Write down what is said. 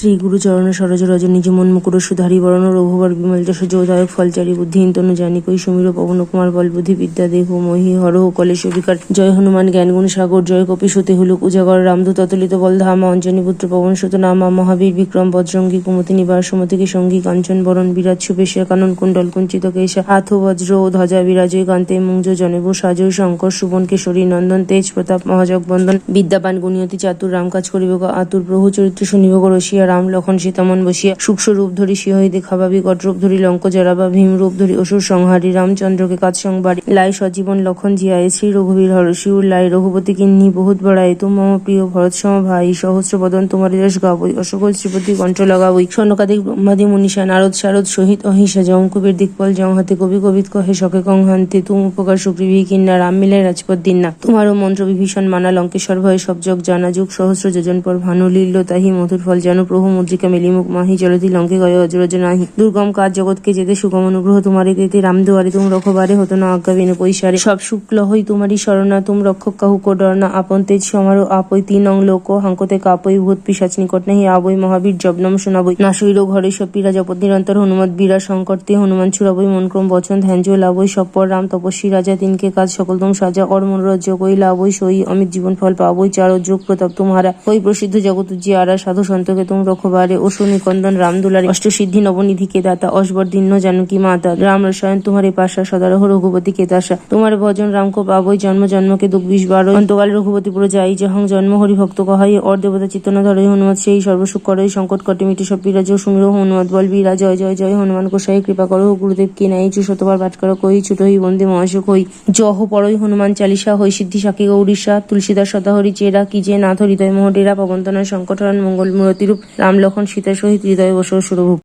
শ্রী গুরুচরণ সরজ রজনী মন মুকুর সুধারি বরণ রঘুবর বিমল যশ যোদায়ক ফলচারী বুদ্ধিহীন তনু জানিকই সমীর পবন কুমার বল বুদ্ধি বিদ্যা দেহ মহি হর কলেশ বিকার জয় হনুমান জ্ঞানগুণ সাগর, জয় কপি সতে হুলুক উজাগর রামদূত অতুলিত বল ধামা, অঞ্জনী পুত্র পবন সুত নামা মহাবীর বিক্রম, বজ্রঙ্গী কুমতি নিবার সুমতিকে সঙ্গী, কাঞ্চন বরণ, বিরাজ সুবেশিয়া কানন, কুণ্ডল, কুঞ্চিত কেশা হাথ বজ্র ধ্বজা বিরাজয় কান্তে, মুঞ্জ, জনেব সাজয় শঙ্কর, সুবন, কেশরী, নন্দন, তেজ, প্রতাপ মহাজগ বন্দন বিদ্যাবান গুণিয়তি চাতুর, রাম কাজ করিব, আতুর, প্রভু চরিত্র শুনিব, গো রসিয়া রাম লক্ষণ সীতামন বসিয়া সূক্ষ্ম রূপ ধরি সিংহই দেখাভাবি কটরূপ ধরি লঙ্ক জরাবা ভীম রূপ ধরি অসুর সংহারি। রামচন্দ্রকে কাজ সংবারি। লাই সজীবন লক্ষণ জিয়ায় শ্রী রঘুবীর হরশিউর লাই রঘুপতি কিন্নি বহুত বড়াই তুম মম প্রিয় ভরত সম ভাই, সহস্র বদন তোমার যশ গাবই। অসকল শ্রীপতি কণ্ঠ লাগাবই। স্বর্ণকাদিক ব্রহ্মাদি মনীষা নারদ শারদ সহিত অহিংসা জম কবির দিকপল জং হাতে কবি কবিত কহে শকে কং হান্তে। তুম উপকার সুগ্রীবী কিন্না, রাম মিলে রাজপথ দিন না। তোমারও মন্ত্র বিভীষণ মানা লঙ্কেশ্বর ভয়ে সব জগ জানা যুগ। সহস্র যোজন পর ভানু লীল তাহি মধুর ফল জানু প্রভু মুদ্রিকা মেলিমুখ মাহি জলধি লঙ্কে গয় অজরজ নাহি। দুর্গম কাজ জগৎকে যেতে সুগম অনুগ্রহ তোমারে কৃতি রাম দুয়ারে তুম রখবারে হতো না আজ্ঞা বিনু পৈসারে সব শুক্ল হই তোমারই শরণা, তুম রক্ষক কাহু কোডরনা আপন তেজ সমারো আপই তিন অং লোক, হাঙ্কতে কাপই ভূত পিসাচ নিকট নেহি আবই মহাবীর জবনম শোনাবই নাশৈর ঘরে সব পীরা জপত নিরন্তর হনুমত বীরা শঙ্কর তে হনুমান ছুড়াবই মনক্রম বচন ধ্যান লাভই সপ্পর রাম তপস্বী রাজা তিনকে কাজ সকল তুম সাজা। অর মনোরজ্জ কই লাভই সই অমিত জীবন ফল পাবই চার যোগ প্রতাপ তোমারা ওই প্রসিদ্ধ জগত জিয়ারা সাধু সন্তকে তুম রক্ষবারে অসু নিকন্দন রাম দুলারে অষ্টসিদ্ধি নবনিধি কে দাতা অসবর দীর্ণ জানকী মাতা। রাম রসায়ন তোমারে পাশা, সদারহ রঘুপতি কে দাসা তোমার ভজন রাম কো পাবই, জন্ম জন্মকে দুঃখ বিষ বারো অন্তকাল রঘুপতি পুরো যাই জহং জন্ম হরি ভক্ত কহাই। অর দেবতা চিত্তনা ধরে হনুমত সেই, সর্বসুখ করে সংকট কটে মিটি সব বিরাজ সুমির হনুমত বল বীরা, জয় জয় জয়, হনুমান গোসাই, কৃপা করো গুরুদেব কে নাই চু শতবার পাঠ করো, কই ছুট হই বন্দে মহাসুখ হই। জহ পরই হনুমান চালিসা, হই সিদ্ধি সাকি গৌরীশা তুলসীদাস সদাহরি চেরা, কি যে নাথ হৃদয় মোহডেরা পবন্তনা সংকটহরণ মঙ্গল মূরতিরূপ। রাম লক্ষণ সীতা সহিত হৃদয় বসবাস সুরভূপ